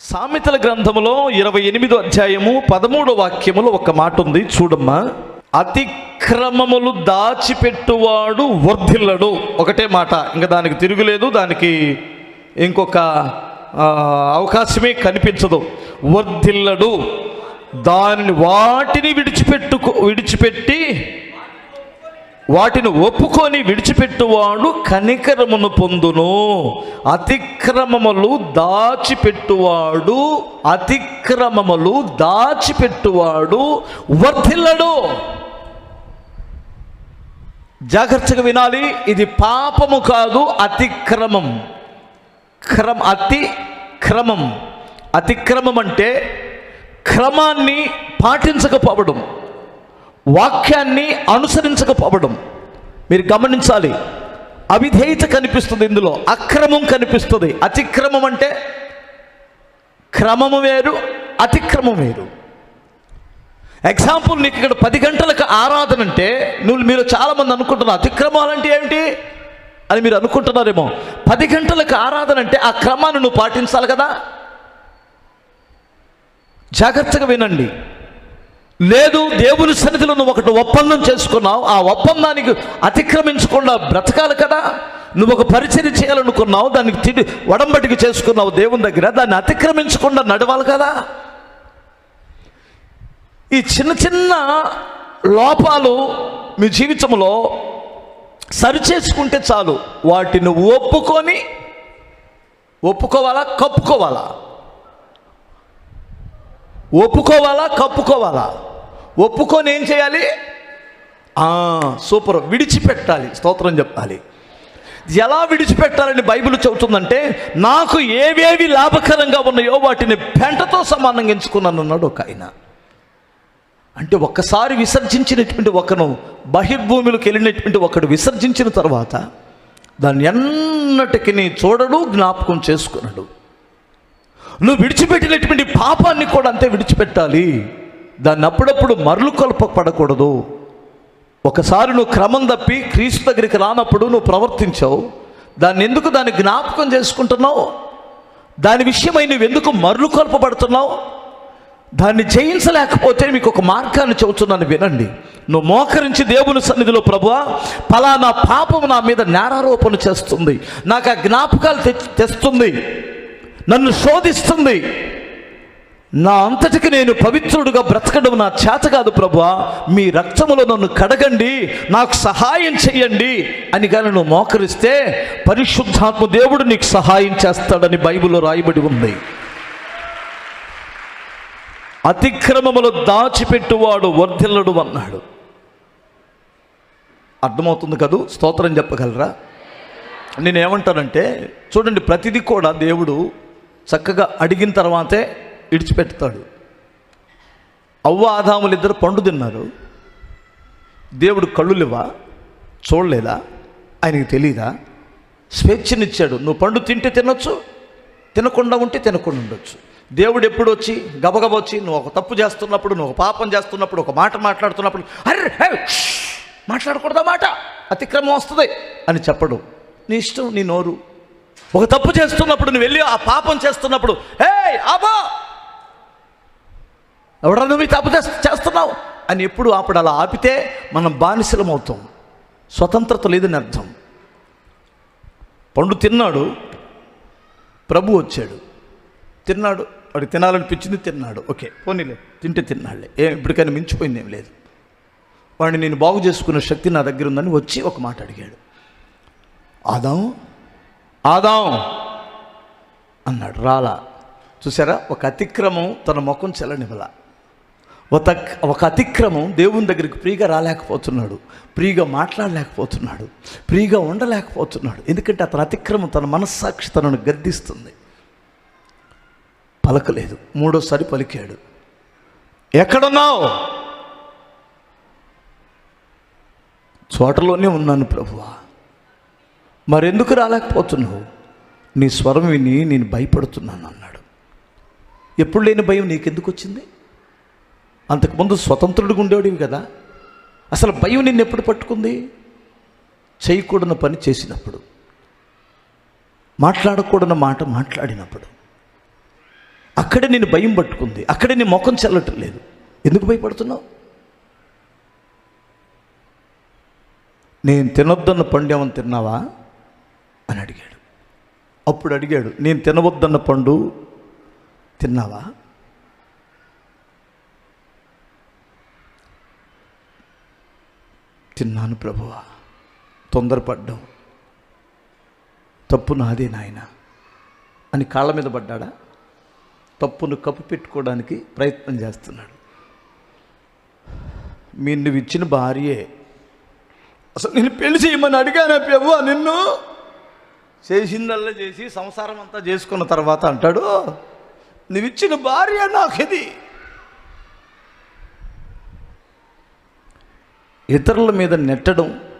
సామెతల గ్రంథములో ఇరవై ఎనిమిదో అధ్యాయము పదమూడో వాక్యములో ఒక మాట ఉంది చూడమ్మా. అతిక్రమములు దాచిపెట్టువాడు వర్ధిల్లడు. ఒకటే మాట ఇంకా దానికి తిరుగులేదు దానికి ఇంకొక అవకాశమే కనిపించదు. వర్ధిల్లడు. దానిని వాటిని విడిచిపెట్టుకో విడిచిపెట్టి వాటిని ఒప్పుకొని విడిచిపెట్టువాడు కనికరమును పొందును. అతిక్రమములు దాచిపెట్టువాడు అతిక్రమములు దాచిపెట్టువాడు వర్ధిల్లడు. జాగ్రత్తగా వినాలి ఇది పాపము కాదు అతిక్రమం. క్రమ అతి క్రమం అతిక్రమం అంటే క్రమాన్ని పాటించకపోవడం. వాక్యాన్ని అనుసరించకపోవడం. మీరు గమనించాలి. అవిధేయత కనిపిస్తుంది ఇందులో. అక్రమం కనిపిస్తుంది. అతిక్రమం అంటే క్రమము వేరు అతిక్రమం వేరు. ఎగ్జాంపుల్ నీకు ఇక్కడ పది గంటలకు ఆరాధన అంటే నువ్వు మీరు చాలామంది అనుకుంటున్నారు. అతిక్రమాలు అంటే ఏమిటి? అని మీరు అనుకుంటున్నారేమో. పది గంటలకు ఆరాధన అంటే ఆ క్రమాన్ని నువ్వు పాటించాలి కదా? జాగ్రత్తగా వినండి. లేదు దేవుని సన్నిధిలో నువ్వు ఒకటి ఒప్పందం చేసుకున్నావు. ఆ ఒప్పందానికి అతిక్రమించకుండా బ్రతకాలి కదా. నువ్వు ఒక పరిచయం చేయాలనుకున్నావు. దానికి తిడి వడంబడికి చేసుకున్నావు దేవుని దగ్గర. దాన్ని అతిక్రమించకుండా నడవాలి కదా. ఈ చిన్న చిన్న లోపాలు మీ జీవితంలో సరిచేసుకుంటే చాలు. వాటిని ఒప్పుకొని ఒప్పుకోవాలా? కప్పుకోవాలా? ఒప్పుకోవాలా? కప్పుకోవాలా? ఒప్పుకొని ఏం చేయాలి? సూపర్. విడిచిపెట్టాలి. స్తోత్రం చెప్పాలి. ఎలా విడిచిపెట్టాలని బైబిల్ చెబుతుందంటే నాకు ఏవేవి లాభకరంగా ఉన్నాయో వాటిని పెంటతో సమానంగా ఎంచుకున్నాను అన్నాడు ఒక ఆయన. అంటే ఒక్కసారి విసర్జించినటువంటి ఒకను బహిర్భూమిలోకి వెళ్ళినటువంటి ఒకడు విసర్జించిన తర్వాత దాన్ని ఎన్నటికి చూడడు జ్ఞాపకం చేసుకున్నాడు నువ్వు విడిచిపెట్టినటువంటి పాపాన్ని కూడా అంతే విడిచిపెట్టాలి. దాన్ని అప్పుడప్పుడు మరలు కొల్పపడకూడదు ఒకసారి నువ్వు క్రమం తప్పి క్రీస్తు దగ్గరికి రానప్పుడు నువ్వు ప్రవర్తించావు. దాన్ని ఎందుకు దాన్ని జ్ఞాపకం చేసుకుంటున్నావు? దాని విషయమై నువ్వు ఎందుకు మరలు కొలపబడుతున్నావు? దాన్ని జయించలేకపోతే మీకు ఒక మార్గాన్ని చెబుతున్నాను వినండి. నువ్వు మోకరించి దేవుని సన్నిధిలో ప్రభువా పలానా పాపం నా మీద నేరారోపణ చేస్తుంది. నాకు ఆ జ్ఞాపకాలు తెచ్చి తెస్తుంది. నన్ను శోధిస్తుంది. నా అంతటికి నేను పవిత్రుడుగా బ్రతకడం నా చేత కాదు ప్రభువా. మీ రక్తములో నన్ను కడగండి నాకు సహాయం చెయ్యండి అని కానీ నువ్వు మోకరిస్తే పరిశుద్ధాత్మ దేవుడు నీకు సహాయం చేస్తాడని బైబిల్లో రాయబడి ఉంది. అతిక్రమములు దాచిపెట్టువాడు వర్ధిల్లడు అన్నాడు. అర్థమవుతుంది కదూ? స్తోత్రం చెప్పగలరా? నేను ఏమంటానంటే చూడండి ప్రతిదీ కూడా దేవుడు చక్కగా అడిగిన తర్వాతే ఇడిచిపెడతాడు. అవ్వ ఆదాములు ఇద్దరు పండు తిన్నారు. దేవుడు కళ్ళు లేవా చూడలేదా? ఆయనకి తెలియదా స్వేచ్ఛనిచ్చాడు. నువ్వు పండు తింటే తినొచ్చు తినకుండా ఉంటే తినకుండా ఉండొచ్చు. దేవుడు ఎప్పుడు వచ్చి గబగబ వచ్చి నువ్వు ఒక తప్పు చేస్తున్నప్పుడు నువ్వు ఒక పాపం చేస్తున్నప్పుడు ఒక మాట మాట్లాడుతున్నప్పుడు అరే మాట్లాడకూడదా మాట? అతిక్రమం వస్తుంది అని చెప్పడు. నీ ఇష్టం నీ నోరు. ఒక తప్పు చేస్తున్నప్పుడు నువ్వు వెళ్ళి ఆ పాపం చేస్తున్నప్పుడు హే ఆబా ఎవడా నువ్వు ఈ తప్పు చేస్తున్నావు? అని ఎప్పుడు అప్పుడు అలా ఆపితే మనం బానిసలం అవుతాం స్వతంత్రత లేదని అర్థం. పండు తిన్నాడు ప్రభు వచ్చాడు. తిన్నాడు వాడు తినాలనిపించింది తిన్నాడు. ఓకే పోనీలే తింటే తిన్నాడులే. ఏ ఇప్పటికైనా మించిపోయింది ఏం లేదు. వాడిని నేను బాగు చేసుకునే శక్తి నా దగ్గర ఉందని వచ్చి ఒక మాట అడిగాడు. ఆదాం ఆదాం. అన్నాడు రాలా. చూసారా ఒక అతిక్రమం తన ముఖం చెల్లనివ్వల ఒక ఒక అతిక్రమం దేవుని దగ్గరికి ఫ్రీగా రాలేకపోతున్నాడు. ఫ్రీగా మాట్లాడలేకపోతున్నాడు. ఫ్రీగా ఉండలేకపోతున్నాడు. ఎందుకంటే అతని అతిక్రమం తన మనస్సాక్షి తనను గద్దిస్తుంది. పలకలేదు. మూడోసారి పలికాడు. ఎక్కడున్నావు? చోటలోనే ఉన్నాను ప్రభువా. మరెందుకు రాలేకపోతున్నావు? నీ స్వరం విని నేను భయపడుతున్నాను అన్నాడు. ఎప్పుడు లేని భయం నీకెందుకు వచ్చింది అంతకుముందు స్వతంత్రుడిగా ఉండేవాడివి కదా. అసలు భయం నిన్ను ఎప్పుడు పట్టుకుంది? చేయకూడని పని చేసినప్పుడు. మాట్లాడకూడని మాట మాట్లాడినప్పుడు. అక్కడే నేను భయం పట్టుకుంది. అక్కడే నీ ముఖం చెల్లటం లేదు ఎందుకు భయపడుతున్నావు? నేను తినొద్దన్న పండు ఏమని తిన్నావా? అని అడిగాడు. అప్పుడు అడిగాడు నేను తినవద్దన్న పండు తిన్నావా? తిన్నాను ప్రభువా తొందరపడ్డం తప్పు నాదే నాయన. అని కాళ్ళ మీద పడ్డాడా? తప్పును కప్పు పెట్టుకోవడానికి ప్రయత్నం చేస్తున్నాడు. మీరు నువ్వు ఇచ్చిన భార్యే అసలు నేను పెళ్ళి చేయమని అడిగానా ప్రభు నిన్ను? చేసిందల్లా చేసి సంసారం అంతా చేసుకున్న తర్వాత అంటాడు నువ్విచ్చిన భార్య నాకు ఇది ఇతరుల మీద నెట్టడం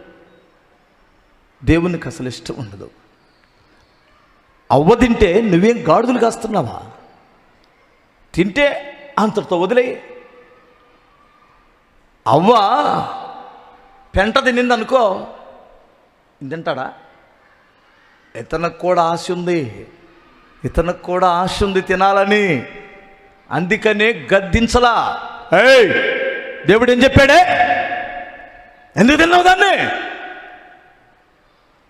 దేవునికి అసలు ఇష్టం ఉండదు. అవ్వ తింటే నువ్వేం గాడుదలు కాస్తున్నావా? తింటే అంతటితో వదిలేయి. అవ్వ పెంట తినింది అనుకో తింటాడా? ఇతనికి కూడా ఆశ ఉంది. ఇతనికి కూడా ఆశ ఉంది తినాలని. అందుకనే గద్దించలా. ఏయ్! దేవుడు ఏం చెప్పాడే? ఎందుకు తిన్నావు దాన్ని?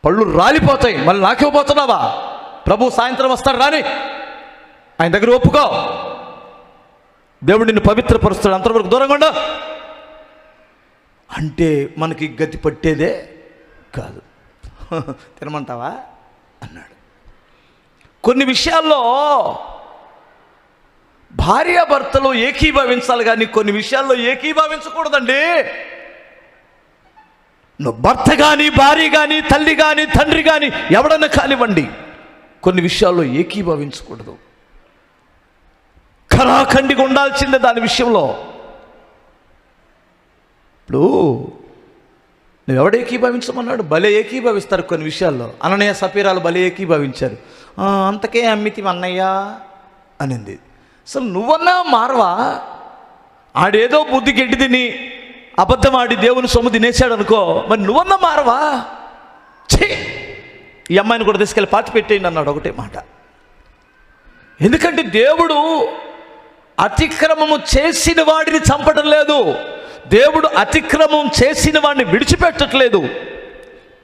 పళ్ళు రాలిపోతాయి. మళ్ళీ నాకివ్వబోతున్నావా ప్రభు సాయంత్రం వస్తాడు రాని. ఆయన దగ్గర ఒప్పుకో. దేవుడు నిన్ను పవిత్రపరుస్తాడు. అంతవరకు దూరంగా ఉండు. అంటే మనకి గతి పట్టేదే కాదు. తినమంటావా? అన్నాడు. కొన్ని విషయాల్లో భార్యాభర్తలు ఏకీభవించాలి కానీ కొన్ని విషయాల్లో ఏకీభవించకూడదండి. నువ్వు భర్త కానీ భార్య కానీ తల్లి కానీ తండ్రి కానీ ఎవడన్నా కానివ్వండి కొన్ని విషయాల్లో ఏకీభవించకూడదు. కరాఖండిగా ఉండాల్సిందే దాని విషయంలో. ఇప్పుడు నువ్వు ఎవడు ఏకీభవించమన్నాడు? భలే ఏకీభవిస్తారు కొన్ని విషయాల్లో. అననయ్య సపీరాలు భలే ఏకీభవించారు. అంతకే అమ్మితి అన్నయ్య అనింది. అసలు నువ్వన్నా మారవా? ఆడేదో బుద్ధి గెడ్డి తిని అబద్ధం ఆడి దేవుని సొమ్ము తినేశాడు అనుకో మరి నువ్వన్నా మారవా? ఛీ! ఈ అమ్మాయిని కూడా తీసుకెళ్ళి పాతి పెట్టేయండి అన్నాడు ఒకటే మాట. ఎందుకంటే దేవుడు అతిక్రమము చేసిన వాడిని చంపడం లేదు. దేవుడు అతిక్రమం చేసిన వాడిని విడిచిపెట్టట్లేదు.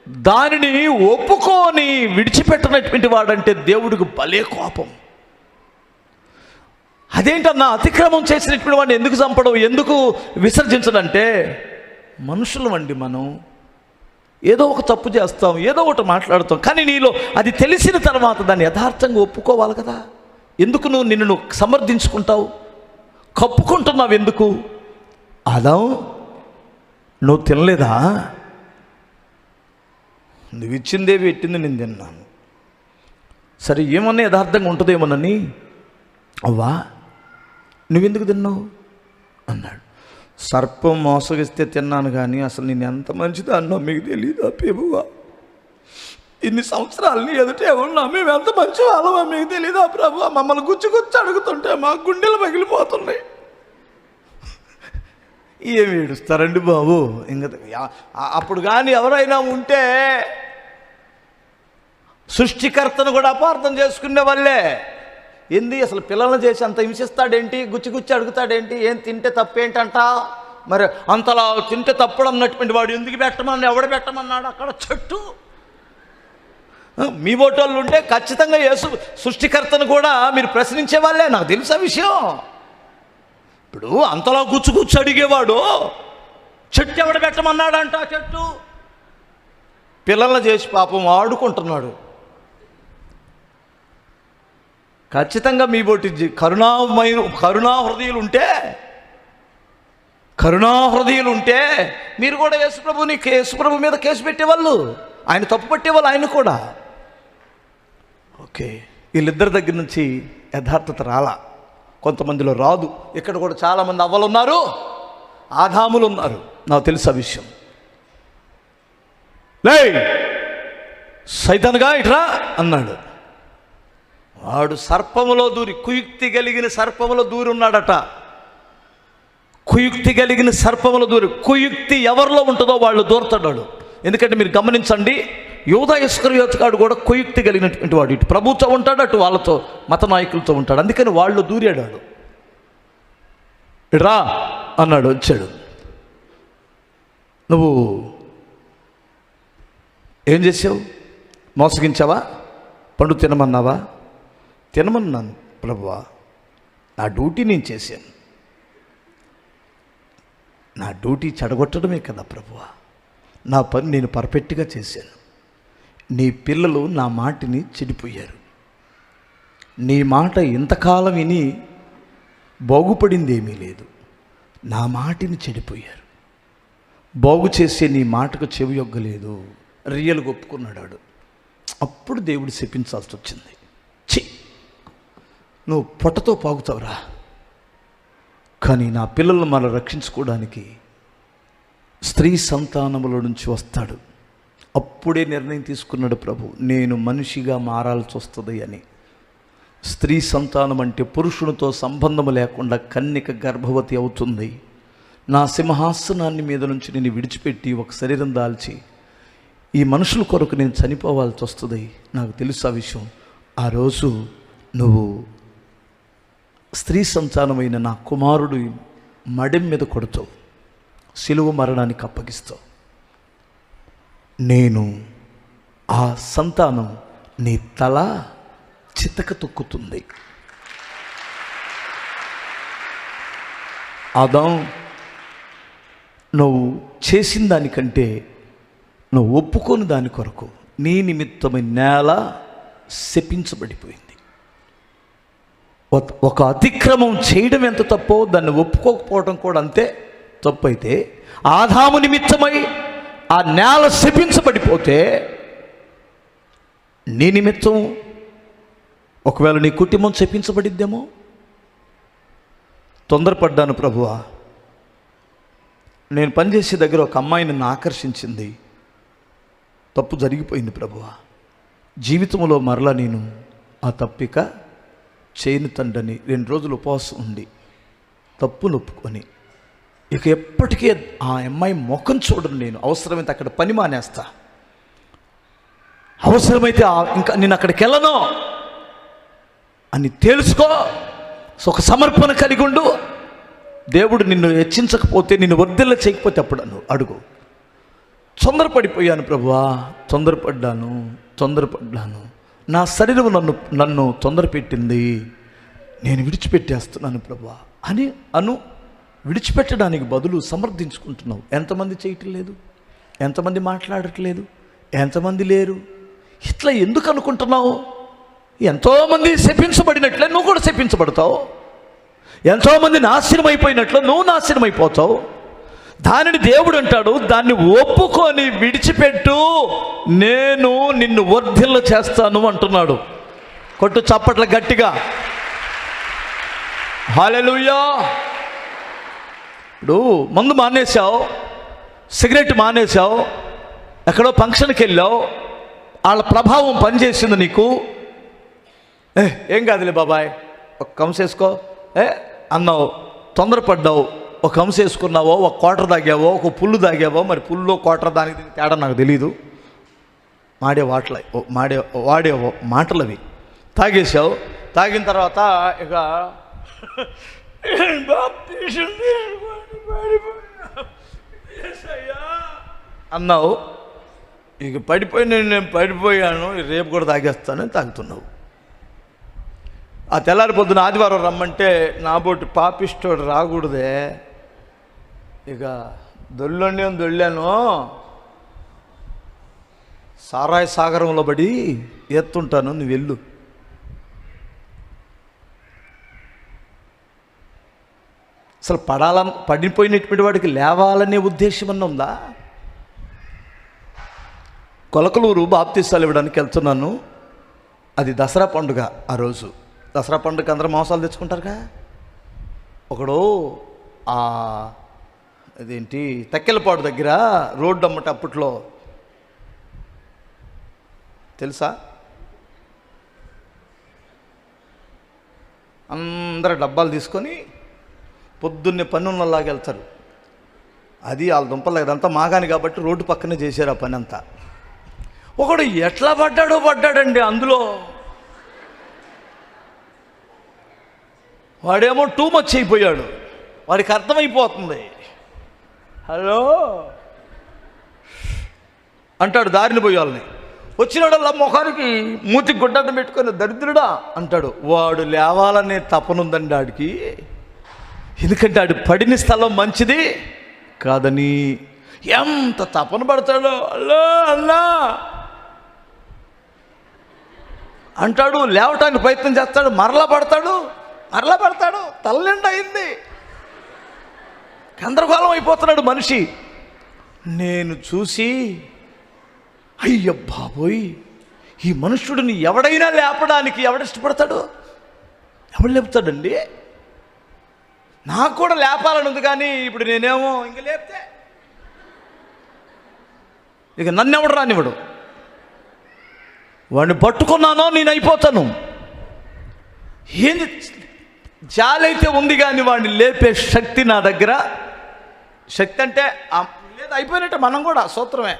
దానిని ఒప్పుకొని విడిచిపెట్టనటువంటి వాడంటే దేవుడికి భలే కోపం. అదేంటన్నా అతిక్రమం చేసినటువంటి వాడిని ఎందుకు చంపడం ఎందుకు విసర్జించడంటే మనుషులం అండి మనం ఏదో ఒక తప్పు చేస్తాం ఏదో ఒకటి మాట్లాడతాం కానీ నీలో అది తెలిసిన తర్వాత దాన్ని యథార్థంగా ఒప్పుకోవాలి కదా. ఎందుకు నువ్వు నిన్ను సమర్థించుకుంటావు? కప్పుకుంటున్నావు ఎందుకు? అదం నువ్వు తినలేదా? నువ్వు ఇచ్చిందే పెట్టింది నేను తిన్నాను. సరే ఏమన్నా యథార్థంగా ఉంటుందేమోనని అవ్వా నువ్వెందుకు తిన్నావు? అన్నాడు. సర్పం మోసగిస్తే తిన్నాను కానీ అసలు నేను ఎంత మంచిది అన్నా మీకు తెలియదా పేబువా ఇన్ని సంవత్సరాలని ఎదుటే ఉన్నా మేము ఎంత మంచి వాళ్ళమా మీకు తెలియదా ప్రభు మమ్మల్ని గుచ్చి గుచ్చి అడుగుతుంటే మా గుండెలు పగిలిపోతున్నాయి. ఏమి ఏడుస్తారండి బాబు? ఇంకా అప్పుడు కానీ ఎవరైనా ఉంటే సృష్టికర్తను కూడా అపార్థం చేసుకునే వాళ్ళే. ఏంది అసలు పిల్లల్ని చేసి అంత హింసిస్తాడేంటి? గుచ్చి గుచ్చి అడుగుతాడేంటి? ఏం తింటే తప్పేంటంట? మరి అంతలా తింటే తప్పుడు అన్నటువంటి వాడు ఎందుకు పెట్టమని ఎవడ పెట్టమన్నాడు? అక్కడ చెట్టు. మీ ఓటోళ్ళు ఉంటే ఖచ్చితంగా యేసు సృష్టికర్తను కూడా మీరు ప్రశ్నించే వాళ్ళే నాకు తెలుసా విషయం. ఇప్పుడు అంతలా గుచ్చు గుచ్చు అడిగేవాడు చెట్టు ఎవడ పెట్టమన్నాడంట ఆ చెట్టు? పిల్లల్ని చేసి పాపం ఆడుకుంటున్నాడు ఖచ్చితంగా మీ బోటి కరుణామయ కరుణాహృదయులు ఉంటే కరుణాహృదయులు ఉంటే మీరు కూడా యేసుప్రభుని యేసుప్రభు మీద కేసు పెట్టేవాళ్ళు. ఆయన తప్పు పట్టేవాళ్ళు ఆయన కూడా. ఓకే వీళ్ళిద్దరి దగ్గర నుంచి యథార్థత రాలా. కొంతమందిలో రాదు. ఇక్కడ కూడా చాలామంది అవ్వలు ఉన్నారు ఆదాములు ఉన్నారు నాకు తెలుసు ఆ విషయం. లే సైతానుగా ఇట్రా అన్నాడు. వాడు సర్పములో దూరి కుయుక్తి కలిగిన సర్పములో దూరి ఉన్నాడట కుయుక్తి కలిగిన సర్పములో దూరి కుయుక్తి ఎవరిలో ఉంటుందో వాళ్ళు దూరతాడు వాడు. ఎందుకంటే మీరు గమనించండి యోధా ఇస్కరియోతగాడు కూడా కొయుక్తి కలిగినటువంటి వాడు ఇటు ప్రభుత్వం ఉంటాడు అటు వాళ్ళతో మత నాయకులతో ఉంటాడు. అందుకని వాళ్ళు దూరాడాడు రా అన్నాడు వచ్చాడు. నువ్వు ఏం చేసావు? మోసగించావా? పండు తినమన్నావా? తినమన్నాను ప్రభువా. నా డ్యూటీ నేను చేశాను. నా డ్యూటీ చెడగొట్టడమే కదా ప్రభువా. నా పని నేను పర్ఫెక్ట్గా చేశాను. నీ పిల్లలు నా మాటిని చెడిపోయారు. నీ మాట ఇంతకాలం విని బాగుపడింది ఏమీ లేదు. నా మాటిని చెడిపోయారు. బాగు చేసే నీ మాటకు చెవి యొగ్గలేదు రియల్గా ఒప్పుకున్నాడు అప్పుడు దేవుడు శపించాల్సి వచ్చింది. చి నువ్వు పొట్టతో పాగుతావురా. కానీ నా పిల్లలను మనం రక్షించుకోవడానికి స్త్రీ సంతానముల నుంచి వస్తాడు. అప్పుడే నిర్ణయం తీసుకున్నాడు ప్రభు. నేను మనిషిగా మారాల్సి వస్తుంది అని. స్త్రీ సంతానం అంటే పురుషునితో సంబంధం లేకుండా కన్నిక గర్భవతి అవుతుంది. నా సింహాసనాన్ని మీద నుంచి నేను విడిచిపెట్టి ఒక శరీరం దాల్చి ఈ మనుషుల కొరకు నేను చనిపోవాల్సి వస్తుంది. నాకు తెలుసు ఆ విషయం. ఆ రోజు నువ్వు స్త్రీ సంతానమైన నా కుమారుడు మడెం మీద కొడుతావు సిలువ మరణానికి అప్పగిస్తావు. నేను ఆ సంతానం నీ తల చితక తొక్కుతుంది. ఆదాం నువ్వు చేసిన దానికంటే నువ్వు ఒప్పుకొని దాని కొరకు నీ నిమిత్తమైన నేల శపించబడిపోయింది. ఒక- ఒక అతిక్రమం చేయడం ఎంత తప్పో దాన్ని ఒప్పుకోకపోవడం కూడా అంతే తప్పు అయితే ఆదాము నిమిత్తమై ఆ నేల శపించబడిపోతే నీ నిమిత్తం ఒకవేళ నీ కుటుంబం శపించబడిద్దేమో? తొందరపడ్డాను ప్రభువా. నేను పనిచేసే దగ్గర ఒక అమ్మాయి నన్ను ఆకర్షించింది. తప్పు జరిగిపోయింది ప్రభువా. జీవితంలో మరలా నేను ఆ తప్పిక చేయను తండ్రిని రెండు రోజులు ఉపవాసం ఉండి తప్పు నొప్పుకొని ఇక ఎప్పటికీ ఆ అమ్మాయి ముఖం చూడను నేను. అవసరమైతే అక్కడ పని మానేస్తా. అవసరమైతే ఇంకా నేను అక్కడికి వెళ్ళను. అని తెలుసుకో సో ఒక సమర్పణ కలిగి ఉండు. దేవుడు నిన్ను హెచ్చించకపోతే నిన్ను వర్ధిల్ల చేయకపోతే అప్పుడు అను అడుగు. తొందరపడిపోయాను ప్రభువా. తొందరపడ్డాను. తొందరపడ్డాను. నా శరీరం నన్ను నన్ను తొందరపెట్టింది. నేను విడిచిపెట్టేస్తున్నాను ప్రభువా. అని అను విడిచిపెట్టడానికి బదులు సమర్థించుకుంటున్నావు. ఎంతమంది చేయటం లేదు? ఎంతమంది మాట్లాడట్లేదు ఎంతమంది లేరు? ఇట్లా ఎందుకు అనుకుంటున్నావు? ఎంతోమంది శపించబడినట్లే నువ్వు కూడా శపించబడతావు. ఎంతోమంది నాశనం అయిపోయినట్లు నువ్వు నాశనం అయిపోతావు. దానిని దేవుడు అంటాడు దాన్ని ఒప్పుకొని విడిచిపెట్టు నేను నిన్ను వర్ధిల్ల చేస్తాను అంటున్నాడు. కొట్టు చప్పట్ల గట్టిగా. హాలెలుయ్యా ఇప్పుడు మందు మానేసావు సిగరెట్ మానేసావు ఎక్కడో ఫంక్షన్కి వెళ్ళావు వాళ్ళ ప్రభావం పనిచేసింది నీకు. ఏ ఏం కాదులే బాబాయ్ ఒక కంస వేసుకో. ఏ అన్నావు తొందరపడ్డావు ఒక కంస వేసుకున్నావో ఒక క్వార్టర్ తాగావో ఒక పుల్లు తాగావో మరి పుల్లో క్వార్టర్ దానికి తేడా నాకు తెలీదు. మాడే వాటల మాడే వాడే మాటలు అవి తాగేసావు తాగిన తర్వాత ఇక బాప్తీసం తీసుకొని అన్నావు? ఇక పడిపోయి నేను నేను పడిపోయాను రేపు కూడా తాగేస్తానని తాగుతున్నావు. ఆ తెల్లారి పొద్దున ఆదివారం రమ్మంటే నా పాపిస్టోడు రాకూడదే. ఇక దొల్లండి దొళ్ళాను సారాయి సాగరంలో పడి ఎత్తుంటాను నువ్వు వెళ్ళు. అసలు పడాల పడిపోయినటువంటి వాడికి లేవాలనే ఉద్దేశం అన్న ఉందా? కొలకలూరు బాప్తీసాలు ఇవ్వడానికి వెళ్తున్నాను. అది దసరా పండుగ ఆ రోజు. దసరా పండుగ అందరూ మాంసాలు తెచ్చుకుంటారుగా? ఒకడు ఆ అదేంటి తక్కెలపాడు దగ్గర రోడ్డు అమ్మట అప్పట్లో. తెలుసా? అందరు డబ్బాలు తీసుకొని పొద్దున్నే పని ఉన్నలాగా వెళ్తారు. అది వాళ్ళ దుంపలు అదంతా మాగాని కాబట్టి రోడ్డు పక్కనే చేశారు ఆ పని అంతా ఒకడు ఎట్లా పడ్డాడో పడ్డాడండి అందులో. వాడేమో టూ మచ్ అయిపోయాడు. వాడికి అర్థమైపోతుంది. హలో? అంటాడు దారిని పోయాలని. వచ్చినాడల్లా ముఖానికి మూతి గుడ్డను పెట్టుకొని దరిద్రుడా అంటాడు. వాడు లేవాలనే తపనుందండి ఆడికి. ఎందుకంటే ఆడు పడిన స్థలం మంచిది కాదని ఎంత తపన పడతాడో? అల్లా అల్లా. అంటాడు లేవటానికి ప్రయత్నం చేస్తాడు మరలా పడతాడు మరలా పడతాడు తల్లిండి అయింది. గందరగోళం అయిపోతున్నాడు మనిషి. నేను చూసి అయ్య బాబోయ్ ఈ మనుష్యుడిని ఎవడైనా లేపడానికి ఎవడు ఇష్టపడతాడు? ఎవడు లేపుతాడండి? నాకు కూడా లేపాలని ఉంది కానీ ఇప్పుడు నేనేమో ఇంక లేపితే. ఇక నన్ను ఎవడు రానివ్వడు. వాడిని పట్టుకున్నానో నేను అయిపోతాను. ఏంది జాలైతే ఉంది కానీ వాడిని లేపే శక్తి నా దగ్గర. శక్తి అంటే లేదు అయిపోయినట్టే మనం కూడా సూత్రమే.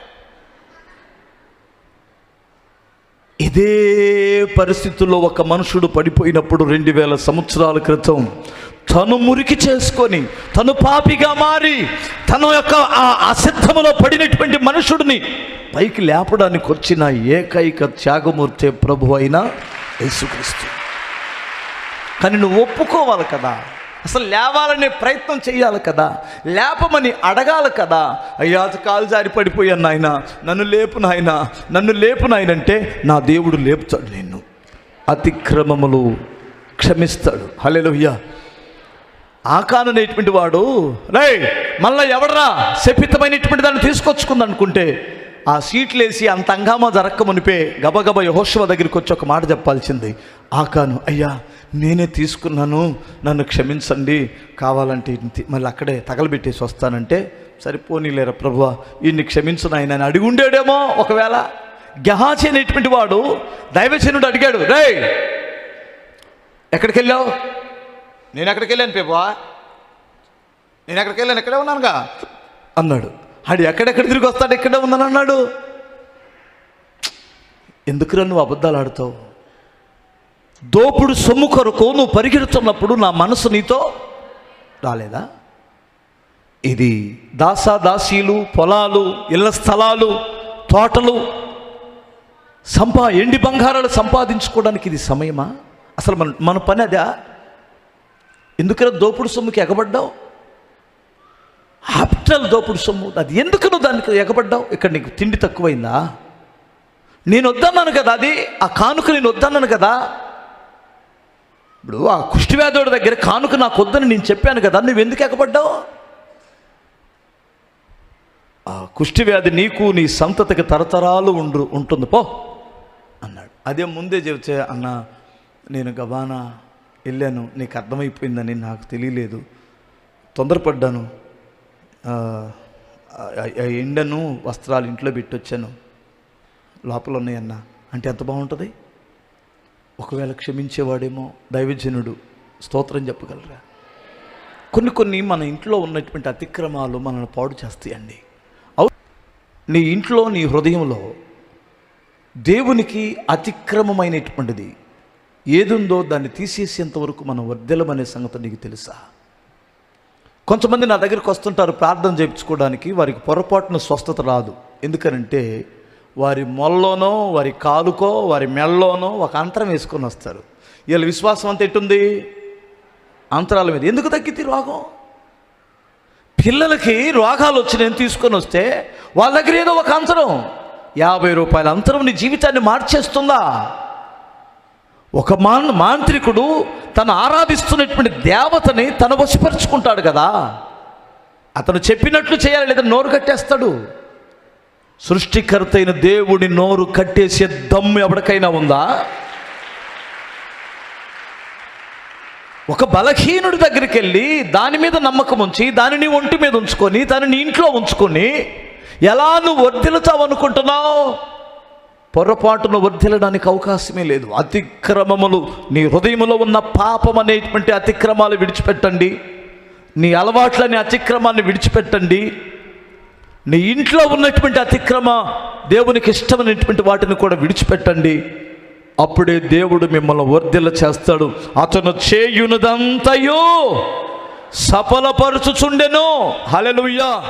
ఇదే పరిస్థితుల్లో ఒక మనుషుడు పడిపోయినప్పుడు రెండు వేల సంవత్సరాల క్రితం తను మురికి చేసుకొని తను పాపిగా మారి తన యొక్క ఆ అసిద్ధములో పడినటువంటి మనుషుడిని పైకి లేపడానికి వచ్చిన ఏకైక త్యాగమూర్తి ప్రభు అయిన యేసుక్రీస్తు. కానీ నువ్వు ఒప్పుకోవాలి కదా. అసలు లేవాలనే ప్రయత్నం చేయాలి కదా. లేపమని అడగాలి కదా. అయ్యా కాలు జారి పడిపోయాను నాయన. నన్ను లేపు నాయన. నన్ను లేపు నాయనంటే నా దేవుడు లేపుతాడు నిన్ను. అతిక్రమములు క్షమిస్తాడు. హల్లెలూయా. ఆకాను అనేటువంటి వాడు రే మళ్ళా ఎవడరా శపితమైనటువంటి దాన్ని తీసుకొచ్చుకుంది అనుకుంటే ఆ సీట్లు వేసి అంత అంగామా జరక్క మునిపే గబగబ యహోశివ దగ్గరికి వచ్చి ఒక మాట చెప్పాల్సింది. ఆకాను అయ్యా నేనే తీసుకున్నాను నన్ను క్షమించండి కావాలంటే మళ్ళీ అక్కడే తగలబెట్టేసి వస్తానంటే సరిపోనీలేరా ప్రభు ఈయన్ని క్షమించు ఆయన అని అడిగి ఉండేడేమో ఒకవేళ. గహాచి అనేటువంటి వాడు దైవచనుడు అడిగాడు రే ఎక్కడికి వెళ్ళావు నేను ఎక్కడికి వెళ్ళాను పేపా? నేను ఎక్కడికి వెళ్ళాను? ఇక్కడే ఉన్నానుగా. అన్నాడు. ఆడు ఎక్కడెక్కడ తిరిగి వస్తాడు? ఇక్కడే ఉన్నాను అన్నాడు. ఎందుకురా నువ్వు అబద్ధాలు ఆడుతావు? దోపుడు సొమ్ము కొరకు నువ్వు పరిగెడుతున్నప్పుడు నా మనసు నీతో రాలేదా? ఇది దాసా దాసీలు పొలాలు ఇళ్ళ స్థలాలు తోటలు సంపా ఎండి బంగారాలు సంపాదించుకోవడానికి ఇది సమయమా? అసలు మన మన పని అదా? ఎందుకలా దోపుడు సొమ్ముకి ఎగబడ్డావు? ఆప్టల్ దోపుడు సొమ్ము అది ఎందుకు నువ్వు దానికి ఎగబడ్డావు? ఇక్కడ నీకు తిండి తక్కువైందా? నేను వద్దన్నాను కదా అది ఆ కానుక నేను వద్దన్నాను కదా. ఇప్పుడు ఆ కుష్టివ్యాధుడి దగ్గర కానుక నాకు వద్దని నేను చెప్పాను కదా నువ్వు ఎందుకు ఎగబడ్డావు? ఆ కుష్టివ్యాధి నీకు నీ సంతతికి తరతరాలు ఉండు ఉంటుంది. పో అన్నాడు. అదే ముందే చెబితే అన్న నేను గబానా వెళ్ళాను. నీకు అర్థమైపోయిందని నాకు తెలియలేదు. తొందరపడ్డాను. ఎండను వస్త్రాలు ఇంట్లో పెట్టొచ్చాను. లోపల ఉన్నాయన్న అంటే ఎంత బాగుంటుంది? ఒకవేళ క్షమించేవాడేమో దైవజనుడు. స్తోత్రం చెప్పగలరా? కొన్ని కొన్ని మన ఇంట్లో ఉన్నటువంటి అతిక్రమాలు మనల్ని పాడు చేస్తాయండి. అవు నీ ఇంట్లో నీ హృదయంలో దేవునికి అతిక్రమమైనటువంటిది ఏదుందో దాన్ని తీసేసేంతవరకు మనం వర్ధలమనే సంగతి నీకు తెలుసా? కొంతమంది నా దగ్గరికి వస్తుంటారు ప్రార్థన చేయించుకోవడానికి వారికి పొరపాటున స్వస్థత రాదు. ఎందుకనంటే వారి మొల్లోనో వారి కాలుకో వారి మెల్లోనో ఒక అంతరం వేసుకొని వస్తారు. వీళ్ళ విశ్వాసం అంత ఎట్టుంది? అంతరాల మీద. ఎందుకు తగ్గితే రోగం? పిల్లలకి రోగాలు వచ్చి నేను తీసుకొని వస్తే వాళ్ళ దగ్గర ఏదో ఒక అంతరం. యాభై రూపాయల అంతరం నీ జీవితాన్ని మార్చేస్తుందా? ఒక మాన్ మాంత్రికుడు తను ఆరాధిస్తున్నటువంటి దేవతని తను వశపరుచుకుంటాడు కదా. అతను చెప్పినట్లు చేయాలి లేదా నోరు కట్టేస్తాడు. సృష్టికర్త అయిన దేవుడి నోరు కట్టేసే దమ్ము ఎవరికైనా ఉందా? ఒక బలహీనుడి దగ్గరికి వెళ్ళి దాని మీద నమ్మకం ఉంచి దానిని ఒంటి మీద ఉంచుకొని దానిని ఇంట్లో ఉంచుకొని ఎలా నువ్వు వర్దిలుతావు అనుకుంటున్నావు పొరపాటును వర్ధిల్లడానికి అవకాశమే లేదు. అతిక్రమములు నీ హృదయములో ఉన్న పాపం అనేటువంటి అతిక్రమాలు విడిచిపెట్టండి. నీ అలవాట్లని అతిక్రమాన్ని విడిచిపెట్టండి. నీ ఇంట్లో ఉన్నటువంటి అతిక్రమ దేవునికి ఇష్టమైనటువంటి వాటిని కూడా విడిచిపెట్టండి. అప్పుడే దేవుడు మిమ్మల్ని వర్ధిల్ల చేస్తాడు. అతను చేయునదంతయో సఫలపరుచుచుండెను. హలెలుయ్యా